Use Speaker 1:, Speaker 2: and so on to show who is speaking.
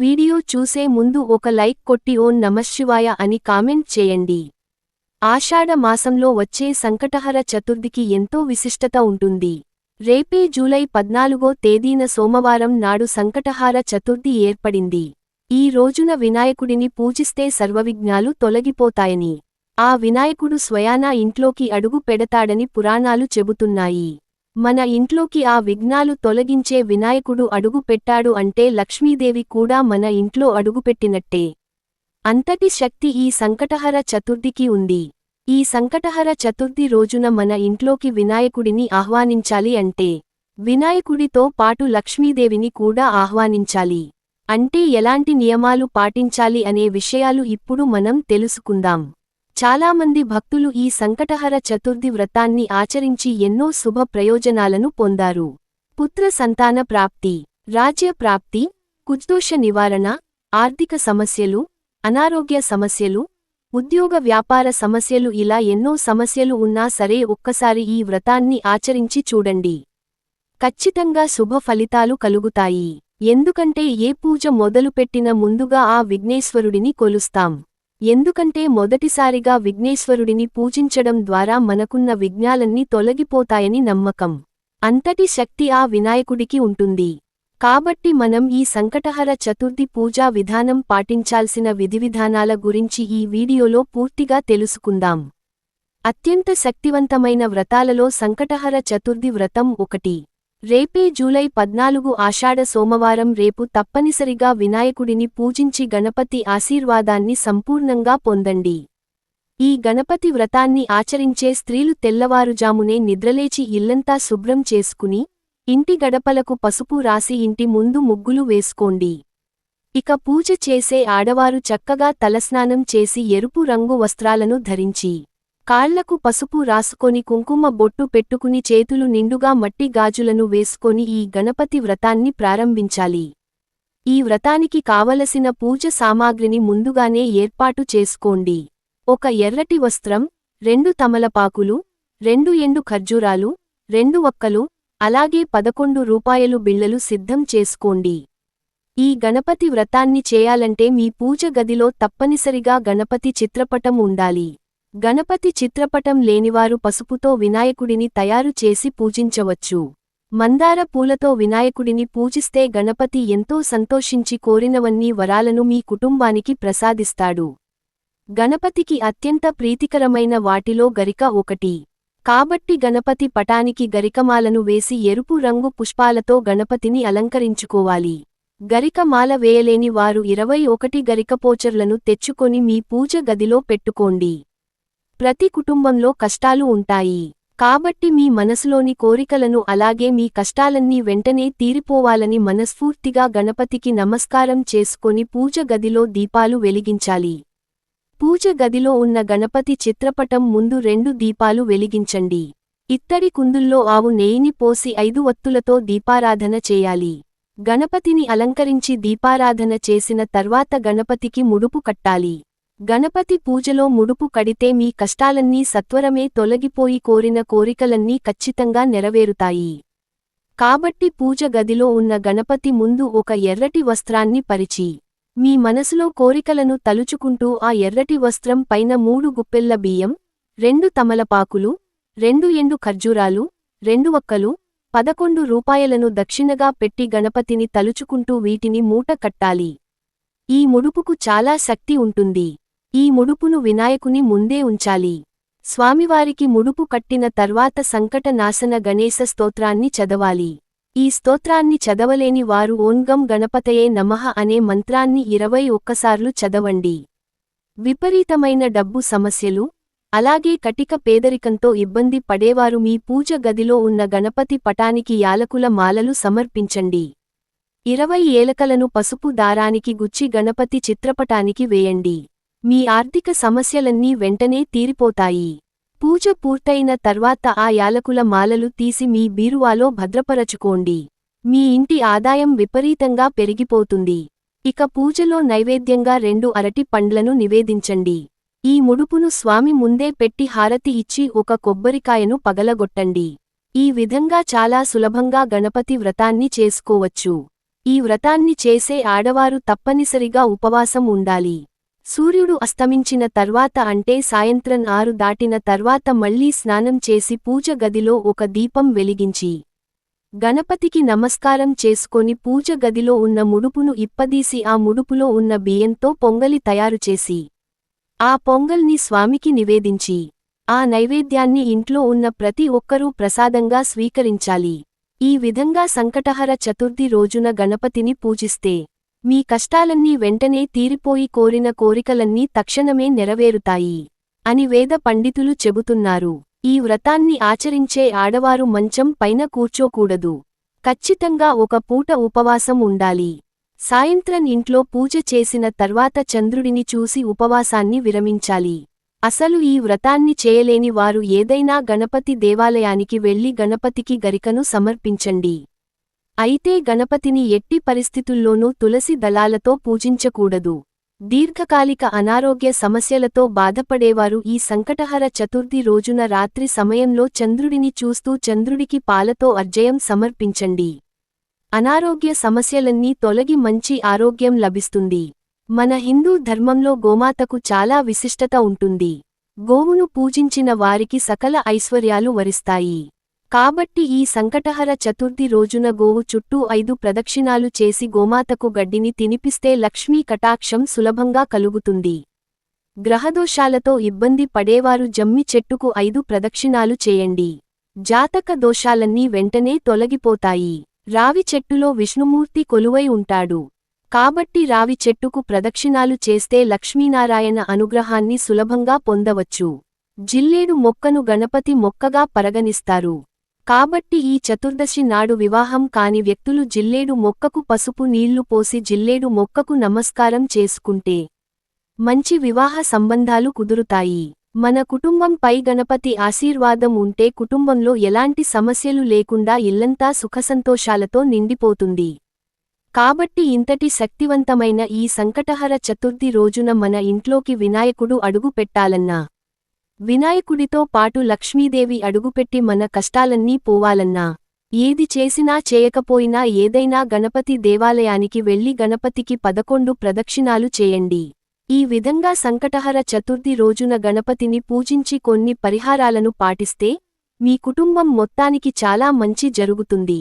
Speaker 1: Video చూసే ముందు ఒక లైక్ కొట్టి ఓం నమశివాయ అని కామెంట్ చేయండి. ఆషాఢ మాసంలో వచ్చే సంకటహర చతుర్థికి ఎంతో విశిష్టత ఉంటుంది. రేపే జూలై పద్నాలుగో తేదీన సోమవారం నాడు సంకటహార చతుర్థి ఏర్పడింది. ఈ రోజున వినాయకుడిని పూజిస్తే సర్వవిఘ్నాలు తొలగిపోతాయని. ఆ వినాయకుడు స్వయానా ఇంట్లోకి అడుగు పెడతాడని పురాణాలు చెబుతున్నాయి. మన ఇంట్లోకి ఆ విఘ్నాలు తొలగించే వినాయకుడు అడుగు పెట్టాడు అంటే లక్ష్మీదేవి కూడా మన ఇంట్లో అడుగుపెట్టినట్టే. అంతటి శక్తి ఈ సంకటహర చతుర్థికి ఉంది. ఈ సంకటహర చతుర్థి రోజున మన ఇంట్లోకి వినాయకుడిని ఆహ్వానించాలి అంటే వినాయకుడితో పాటు లక్ష్మీదేవిని కూడా ఆహ్వానించాలి. అంటే ఎలాంటి నియమాలు పాటించాలి అనే విషయాలు ఇప్పుడు మనం తెలుసుకుందాం. చాలామంది భక్తులు ఈ సంకటహర చతుర్థి వ్రతాన్ని ఆచరించి ఎన్నో శుభ ప్రయోజనాలను పొందారు. పుత్ర సంతాన ప్రాప్తి రాజ్య ప్రాప్తి కుజ్దోష నివారణ ఆర్థిక సమస్యలు అనారోగ్య సమస్యలు ఉద్యోగ వ్యాపార సమస్యలు ఇలా ఎన్నో సమస్యలు ఉన్నా సరే ఒక్కసారి ఈ వ్రతాన్ని ఆచరించి చూడండి. ఖచ్చితంగా శుభ ఫలితాలు కలుగుతాయి. ఎందుకంటే ఏ పూజ మొదలుపెట్టిన ముందుగా ఆ విఘ్నేశ్వరుడిని కొలుస్తాం. ఎందుకంటే మొదటిసారిగా విఘ్నేశ్వరుడిని పూజించడం ద్వారా మనకున్న విఘ్నాలన్నీ తొలగిపోతాయని నమ్మకం. అంతటి శక్తి ఆ వినాయకుడికి ఉంటుంది. కాబట్టి మనం ఈ సంకటహర చతుర్థి పూజా విధానం పాటించాల్సిన విధివిధానాల గురించి ఈ వీడియోలో పూర్తిగా తెలుసుకుందాం. అత్యంత శక్తివంతమైన వ్రతాలలో సంకటహర చతుర్థి వ్రతం ఒకటి. రేపే జూలై పద్నాలుగు ఆషాఢ సోమవారం రేపు తప్పనిసరిగా వినాయకుడిని పూజించి గణపతి ఆశీర్వాదాన్ని సంపూర్ణంగా పొందండి. ఈ గణపతి వ్రతాన్ని ఆచరించే స్త్రీలు తెల్లవారుజామునే నిద్రలేచి ఇల్లంతా శుభ్రం చేసుకుని ఇంటి గడపలకు పసుపు రాసి ఇంటి ముందు ముగ్గులు వేసుకోండి. ఇక పూజ చేసే ఆడవారు చక్కగా తలస్నానం చేసి ఎరుపు రంగు వస్త్రాలను ధరించి కాళ్ళకు పసుపు రాసుకొని కుంకుమ బొట్టు పెట్టుకుని చేతులు నిండుగా మట్టి గాజులను వేసుకొని ఈ గణపతి వ్రతాన్ని ప్రారంభించాలి. ఈ వ్రతానికి కావలసిన పూజ సామాగ్రిని ముందుగానే ఏర్పాటు చేసుకోండి. ఒక ఎర్రటి వస్త్రం రెండు తమలపాకులు రెండు ఎండు ఖర్జూరాలు రెండు ఒక్కలు అలాగే పదకొండు రూపాయలు బిళ్ళలు సిద్ధం చేసుకోండి. ఈ గణపతి వ్రతాన్ని చేయాలంటే మీ పూజ గదిలో తప్పనిసరిగా గణపతి చిత్రపటం ఉండాలి. గణపతి చిత్రపటం లేనివారు పసుపుతో వినాయకుడిని తయారు చేసి పూజించవచ్చు. మందార పూలతో వినాయకుడిని పూజిస్తే గణపతి ఎంతో సంతోషించి కోరినవన్నీ వరాలను మీ కుటుంబానికి ప్రసాదిస్తాడు. గణపతికి అత్యంత ప్రీతికరమైన వాటిలో గరిక ఒకటి. కాబట్టి గణపతి పటానికి గరికమాలను వేసి ఎరుపు రంగు పుష్పాలతో గణపతిని అలంకరించుకోవాలి. గరికమాల వేయలేని వారు ఇరవై ఒకటి గరికపోచర్లను తెచ్చుకొని మీ పూజ గదిలో పెట్టుకోండి. ప్రతి కుటుంబంలో కష్టాలు ఉంటాయి. కాబట్టి మీ మనసులోని కోరికలను అలాగే మీ కష్టాలన్నీ వెంటనే తీరిపోవాలని మనస్ఫూర్తిగా గణపతికి నమస్కారం చేసుకొని పూజ గదిలో దీపాలు వెలిగించాలి. పూజ గదిలో ఉన్న గణపతి చిత్రపటం ముందు రెండు దీపాలు వెలిగించండి. ఇత్తడి కుందుల్లో ఆవు నెయ్యిని పోసి ఐదు వత్తులతో దీపారాధన చేయాలి. గణపతిని అలంకరించి దీపారాధన చేసిన తర్వాత గణపతికి ముడుపు కట్టాలి. గణపతి పూజలో ముడుపు కడితే మీ కష్టాలన్నీ సత్వరమే తొలగిపోయి కోరిన కోరికలన్నీ ఖచ్చితంగా నెరవేరుతాయి. కాబట్టి పూజ గదిలో ఉన్న గణపతి ముందు ఒక ఎర్రటి వస్త్రాన్ని పరిచి మీ మనసులో కోరికలను తలుచుకుంటూ ఆ ఎర్రటి వస్త్రం పైన మూడు గుప్పెల్ల బియ్యం రెండు తమలపాకులు రెండు ఎండు ఖర్జూరాలు రెండు ఒక్కలు పదకొండు రూపాయలను దక్షిణగా పెట్టి గణపతిని తలుచుకుంటూ వీటిని మూట కట్టాలి. ఈ ముడుపుకు చాలా శక్తి ఉంటుంది. ఈ ముడుపును వినాయకుని ముందే ఉంచాలి. స్వామివారికి ముడుపు కట్టిన తర్వాత సంకట నాశన గణేశ స్తోత్రాన్ని చదవాలి. ఈ స్తోత్రాన్ని చదవలేని వారు ఓన్గం గణపతయే నమః అనే మంత్రాన్ని ఇరవై ఒక్కసార్లు చదవండి. విపరీతమైన డబ్బు సమస్యలు అలాగే కటిక పేదరికంతో ఇబ్బంది పడేవారు మీ పూజ గదిలో ఉన్న గణపతి పటానికి యాలకుల మాలలు సమర్పించండి. ఇరవై ఏలకలను పసుపు దారానికి గుచ్చి గణపతి చిత్రపటానికి వేయండి. మీ ఆర్థిక సమస్యలన్నీ వెంటనే తీరిపోతాయి. పూజ పూర్తయిన తర్వాత ఆ యాలకుల మాలలు తీసి మీ బీరువాలో భద్రపరచుకోండి. మీ ఇంటి ఆదాయం విపరీతంగా పెరిగిపోతుంది. ఇక పూజలో నైవేద్యంగా రెండు అరటి పండ్లను నివేదించండి. ఈ ముడుపును స్వామి ముందే పెట్టి హారతి ఇచ్చి ఒక కొబ్బరికాయను పగలగొట్టండి. ఈ విధంగా చాలా సులభంగా గణపతి వ్రతాన్ని చేసుకోవచ్చు. ఈ వ్రతాన్ని చేసే ఆడవారు తప్పనిసరిగా ఉపవాసం ఉండాలి. సూర్యుడు అస్తమించిన తర్వాత అంటే సాయంత్రం ఆరు దాటిన తర్వాత మళ్ళీ స్నానం చేసి పూజ గదిలో ఒక దీపం వెలిగించి గణపతికి నమస్కారం చేసుకొని పూజ గదిలో ఉన్న ముడుపును ఇప్పదీసి ఆ ముడుపులో ఉన్న బియ్యంతో పొంగలి తయారుచేసి ఆ పొంగల్ని స్వామికి నివేదించి ఆ నైవేద్యాన్ని ఇంట్లో ఉన్న ప్రతి ఒక్కరూ ప్రసాదంగా స్వీకరించాలి. ఈ విధంగా సంకటహర చతుర్థి రోజున గణపతిని పూజిస్తే మీ కష్టాలన్నీ వెంటనే తీరిపోయి కోరిన కోరికలన్నీ తక్షణమే నెరవేరుతాయి అని వేద పండితులు చెబుతున్నారు. ఈ వ్రతాన్ని ఆచరించే ఆడవారు మంచం పైన కూర్చోకూడదు. ఖచ్చితంగా ఒక పూట ఉపవాసం ఉండాలి. సాయంత్రం ఇంట్లో పూజ చేసిన తర్వాత చంద్రుడిని చూసి ఉపవాసాన్ని విరమించాలి. అసలు ఈ వ్రతాన్ని చేయలేని వారు ఏదైనా గణపతి దేవాలయానికి వెళ్ళి గణపతికి గరికను సమర్పించండి. అయితే గణపతిని ఎట్టి పరిస్థితుల్లోనూ తులసి దళాలతో పూజించకూడదు. దీర్ఘకాలిక అనారోగ్య సమస్యలతో బాధపడేవారు ఈ సంకటహర చతుర్థి రోజున రాత్రి సమయంలో చంద్రుడిని చూస్తూ చంద్రుడికి పాలతో అర్జయం సమర్పించండి. అనారోగ్య సమస్యలన్నీ తొలగి మంచి ఆరోగ్యం లభిస్తుంది. మన హిందూ ధర్మంలో గోమాతకు చాలా విశిష్టత ఉంటుంది. గోవును పూజించిన వారికి సకల ఐశ్వర్యాలు వరిస్తాయి. కాబట్టి ఈ సంకటహర చతుర్థి రోజున గోవు చుట్టూ ఐదు ప్రదక్షిణాలు చేసి గోమాతకు గడ్డిని తినిపిస్తే లక్ష్మీ కటాక్షం సులభంగా కలుగుతుంది. గ్రహదోషాలతో ఇబ్బంది పడేవారు జమ్మి చెట్టుకు ఐదు ప్రదక్షిణాలు చేయండి. జాతక దోషాలన్నీ వెంటనే తొలగిపోతాయి. రావి చెట్టులో విష్ణుమూర్తి కొలువై ఉంటాడు. కాబట్టి రావి చెట్టుకు ప్రదక్షిణాలు చేస్తే లక్ష్మీనారాయణ అనుగ్రహాన్ని సులభంగా పొందవచ్చు. జిల్లేడు మొక్కను గణపతి మొక్కగా పరిగణిస్తారు. కాబట్టి ఈ చతుర్దశి నాడు వివాహం కాని వ్యక్తులు జిల్లేడు మొక్కకు పసుపు నీళ్ళు పోసి జిల్లేడు మొక్కకు నమస్కారం చేసుకుంటే మంచి వివాహ సంబంధాలు కుదురుతాయి. మన కుటుంబంపై గణపతి ఆశీర్వాదం ఉంటే కుటుంబంలో ఎలాంటి సమస్యలు లేకుండా ఇల్లంతా సుఖసంతోషాలతో నిండిపోతుంది. కాబట్టి ఇంతటి శక్తివంతమైన ఈ సంకటహర చతుర్థి రోజున మన ఇంట్లోకి వినాయకుడు అడుగు పెట్టాలన్నా వినాయకుడితో పాటు లక్ష్మీదేవి అడుగుపెట్టి మన కష్టాలన్నీ పోవాలన్నా ఏది చేసినా చేయకపోయినా ఏదైనా గణపతి దేవాలయానికి వెళ్ళి గణపతికి పదకొండు ప్రదక్షిణాలు చేయండి. ఈ విధంగా సంకటహర చతుర్థి రోజున గణపతిని పూజించి కొన్ని పరిహారాలను పాటిస్తే మీ కుటుంబం మొత్తానికి చాలా మంచి జరుగుతుంది.